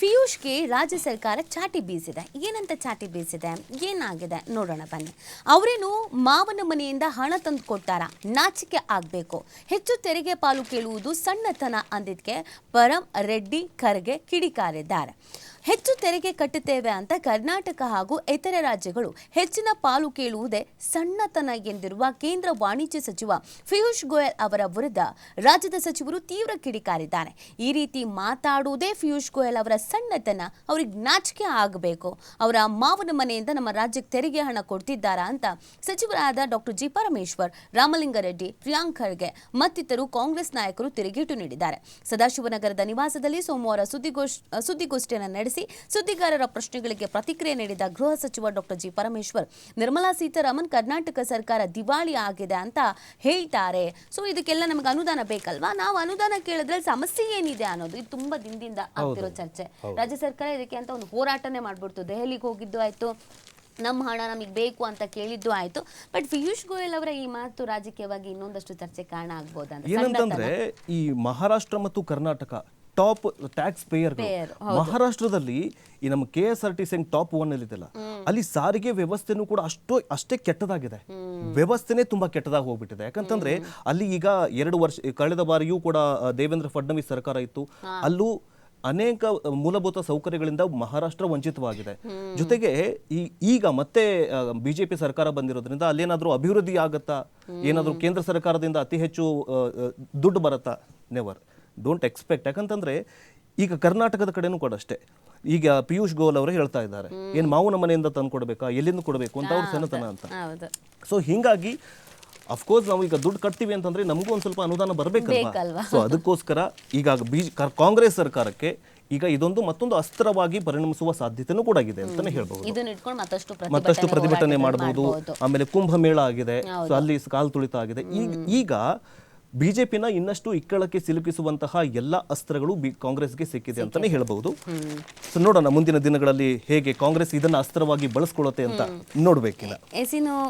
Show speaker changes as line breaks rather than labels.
ಪಿಯೂಷ್ಗೆ ರಾಜ್ಯ ಸರ್ಕಾರ ಚಾಟಿ ಬೀಸಿದೆ. ಏನಂತ ಚಾಟಿ ಬೀಸಿದೆ? ಏನಾಗಿದೆ? ನೋಡೋಣ ಬನ್ನಿ. ಅವರೇನು ಮಾವನ ಮನೆಯಿಂದ ಹಣ ತಂದು ಕೊಟ್ಟಾರ ನಾಚಿಕೆ ಆಗಬೇಕು. ಹೆಚ್ಚು ತೆರಿಗೆ ಪಾಲು ಕೇಳುವುದು ಸಣ್ಣತನ ಅಂದಿದ್ಕೆ ಪರಂ ರೆಡ್ಡಿ ಖರ್ಗೆ ಕಿಡಿಕಾರಿದ್ದಾರೆ. ಹೆಚ್ಚು ತೆರಿಗೆ ಕಟ್ಟುತ್ತೇವೆ ಅಂತ ಕರ್ನಾಟಕ ಹಾಗೂ ಇತರೆ ರಾಜ್ಯಗಳು ಹೆಚ್ಚಿನ ಪಾಲು ಕೇಳುವುದೇ ಸಣ್ಣತನ ಎಂದಿರುವ ಕೇಂದ್ರ ವಾಣಿಜ್ಯ ಸಚಿವ ಪಿಯೂಷ್ ಗೋಯಲ್ ಅವರ ವಿರುದ್ಧ ರಾಜ್ಯದ ಸಚಿವರು ತೀವ್ರ ಕಿಡಿಕಾರಿದ್ದಾರೆ. ಈ ರೀತಿ ಮಾತಾಡುವುದೇ ಪಿಯೂಷ್ ಗೋಯಲ್ ಅವರ ಸಣ್ಣತನ. ಅವ್ರಿಗೆ ನಾಚಿಕೆ ಆಗಬೇಕು. ಅವರ ಮಾವನ ಮನೆಯಿಂದ ನಮ್ಮ ರಾಜ್ಯಕ್ಕೆ ತೆರಿಗೆ ಹಣ ಕೊಡ್ತಿದ್ದಾರಾ ಅಂತ ಸಚಿವರಾದ ಡಾಕ್ಟರ್ ಜಿ ಪರಮೇಶ್ವರ್, ರಾಮಲಿಂಗಾರೆಡ್ಡಿ, ಪ್ರಿಯಾಂಕ್ ಖರ್ಗೆ ಮತ್ತಿತರರು ಕಾಂಗ್ರೆಸ್ ನಾಯಕರು ತಿರುಗೇಟು ನೀಡಿದ್ದಾರೆ. ಸದಾಶಿವನಗರದ ನಿವಾಸದಲ್ಲಿ ಸೋಮವಾರ ಸುದ್ದಿಗೋಷ್ ಸುದ್ದಿಗೋಷ್ಠಿಯನ್ನು ನಡೆಸಿ ಸುದ್ದಿಗಾರರ ಪ್ರಶ್ನೆಗಳಿಗೆ ಪ್ರತಿಕ್ರಿಯೆ ನೀಡಿದ ಗೃಹ ಸಚಿವ ಡಾಕ್ಟರ್ ಜಿ ಪರಮೇಶ್ವರ್ ನಿರ್ಮಲಾ ಸೀತಾರಾಮನ್ ಕರ್ನಾಟಕ ಸರ್ಕಾರ ದಿವಾಳಿ ಆಗಿದೆ ಅಂತ ಹೇಳ್ತಾರೆ. ಸೊ ಇದಕ್ಕೆಲ್ಲ ನಮಗೆ ಅನುದಾನ ಬೇಕಲ್ವಾ? ನಾವು ಅನುದಾನ ಕೇಳಿದ್ರೆ ಸಮಸ್ಯೆ ಏನಿದೆ ಅನ್ನೋದು ಇದು ತುಂಬಾ ದಿನದಿಂದ ಆಗ್ತಿರೋ ಚರ್ಚೆ. ರಾಜ್ಯ ಸರ್ಕಾರ ಇದಕ್ಕೆ ಅಂತ ಒಂದು ಹೋರಾಟನೇ ಮಾಡ್ಬಿಡ್ತು. ದೆಹಲಿಗೆ ಹೋಗಿದ್ದು ಆಯ್ತು ನಮ್ಮ ಹಣ ನಮಗೆ ಬೇಕು ಅಂತ ಕೇಳಿದ್ದು ಆಯ್ತು. ಬಟ್ ಪಿಯೂಷ್ ಗೋಯಲ್ ಅವರ ಈ ಮಾತು ರಾಜಕೀಯವಾಗಿ ಇನ್ನೊಂದಷ್ಟು ಚರ್ಚೆ ಕಾರಣ ಆಗ್ಬೋದಂತ
ಏನಂತಂದ್ರೆ ಈ ಮಹಾರಾಷ್ಟ್ರ ಮತ್ತು ಕರ್ನಾಟಕ ಟಾಪ್ ಟ್ಯಾಕ್ಸ್
ಪೇಯರ್
ಮಹಾರಾಷ್ಟ್ರದಲ್ಲಿ ಈ ನಮ್ಮ K S R T C top one ಅಲ್ಲಿ ಇದೆಯಲ್ಲ ಅಲ್ಲಿ ಸಾರಿಗೆ ವ್ಯವಸ್ಥೆನೂ ಕೂಡ ಅಷ್ಟು ಅಷ್ಟೇ ಕೆಟ್ಟದಾಗಿದೆ. ವ್ಯವಸ್ಥೆನೇ ತುಂಬಾ ಕೆಟ್ಟದಾಗಿ ಹೋಗ್ಬಿಟ್ಟಿದೆ. ಯಾಕಂತಂದ್ರೆ ಅಲ್ಲಿ ಈಗ ಎರಡು ವರ್ಷ ಕಳೆದ ಬಾರಿಯೂ ಕೂಡ ದೇವೇಂದ್ರ ಫಡ್ನವೀಸ್ ಸರ್ಕಾರ ಇತ್ತು. ಅಲ್ಲೂ ಅನೇಕ ಮೂಲಭೂತ ಸೌಕರ್ಯಗಳಿಂದ ಮಹಾರಾಷ್ಟ್ರ ವಂಚಿತವಾಗಿದೆ. ಜೊತೆಗೆ ಈ ಈಗ ಮತ್ತೆ ಬಿಜೆಪಿ ಸರ್ಕಾರ ಬಂದಿರೋದ್ರಿಂದ ಅಲ್ಲೇನಾದ್ರೂ ಅಭಿವೃದ್ಧಿ ಆಗತ್ತಾ? ಏನಾದ್ರೂ ಕೇಂದ್ರ ಸರ್ಕಾರದಿಂದ ಅತಿ ಹೆಚ್ಚು ದುಡ್ಡು ಬರತ್ತಾ? ನೆವರ್ ಡೋಂಟ್ ಎಕ್ಸ್ಪೆಕ್ಟ್ ಯಾಕಂತಂದ್ರೆ ಈಗ ಕರ್ನಾಟಕದ ಕಡೆನೂ ಕೂಡ ಅಷ್ಟೇ. ಈಗ ಪಿಯೂಷ್ ಗೋಯಲ್ ಅವರು ಹೇಳ್ತಾ ಇದ್ದಾರೆ. ಏನ್ ಮಾವನ ಮನೆಯಿಂದ ತಂದು ಕೊಡಬೇಕಾ? ಎಲ್ಲಿಂದ ಕೊಡಬೇಕು ಅಂತ ಅವ್ರ ಸಣ್ಣತನ ಅಂತ. ಸೊ ಹಿಂಗಾಗಿ ಅಫ್ಕೋರ್ಸ್ ನಾವು ಈಗ ದುಡ್ಡು ಕಟ್ತೀವಿ ಅಂತಂದ್ರೆ ನಮಗೂ ಒಂದು ಸ್ವಲ್ಪ ಅನುದಾನ
ಬೇಕಲ್ವಾ?
ಬರಬೇಕಲ್ವಾ ಸೊ ಅದಕ್ಕೋಸ್ಕರ ಈಗ ಬಿ ಕಾಂಗ್ರೆಸ್ ಸರ್ಕಾರಕ್ಕೆ ಈಗ ಇದೊಂದು ಮತ್ತೊಂದು ಅಸ್ತ್ರವಾಗಿ ಪರಿಣಮಿಸುವ ಸಾಧ್ಯತೆನೂ ಕೂಡ ಇದೆ ಅಂತಾನೆ ಹೇಳ್ಬಹುದು.
ಮತ್ತಷ್ಟು
ಪ್ರತಿಭಟನೆ ಮಾಡಬಹುದು. ಆಮೇಲೆ ಕುಂಭಮೇಳ ಆಗಿದೆ. ಸೊ ಅಲ್ಲಿ ಕಾಲು ತುಳಿತ ಆಗಿದೆ. ಈಗ ಈಗ ಬಿಜೆಪಿನ ಇನ್ನಷ್ಟು ಇಕ್ಕಳಕ್ಕೆ ಸಿಲುಕಿಸುವಂತಹ ಎಲ್ಲ ಅಸ್ತ್ರಗಳು ಬಿ ಕಾಂಗ್ರೆಸ್ಗೆ ಸಿಕ್ಕಿದೆ ಅಂತಾನೆ ಹೇಳಬಹುದು. ಸೊ ನೋಡೋಣ ಮುಂದಿನ ದಿನಗಳಲ್ಲಿ ಹೇಗೆ ಕಾಂಗ್ರೆಸ್ ಇದನ್ನ ಅಸ್ತ್ರವಾಗಿ ಬಳಸ್ಕೊಳ್ಳುತ್ತೆ ಅಂತ ನೋಡ್ಬೇಕಿಲ್ಲ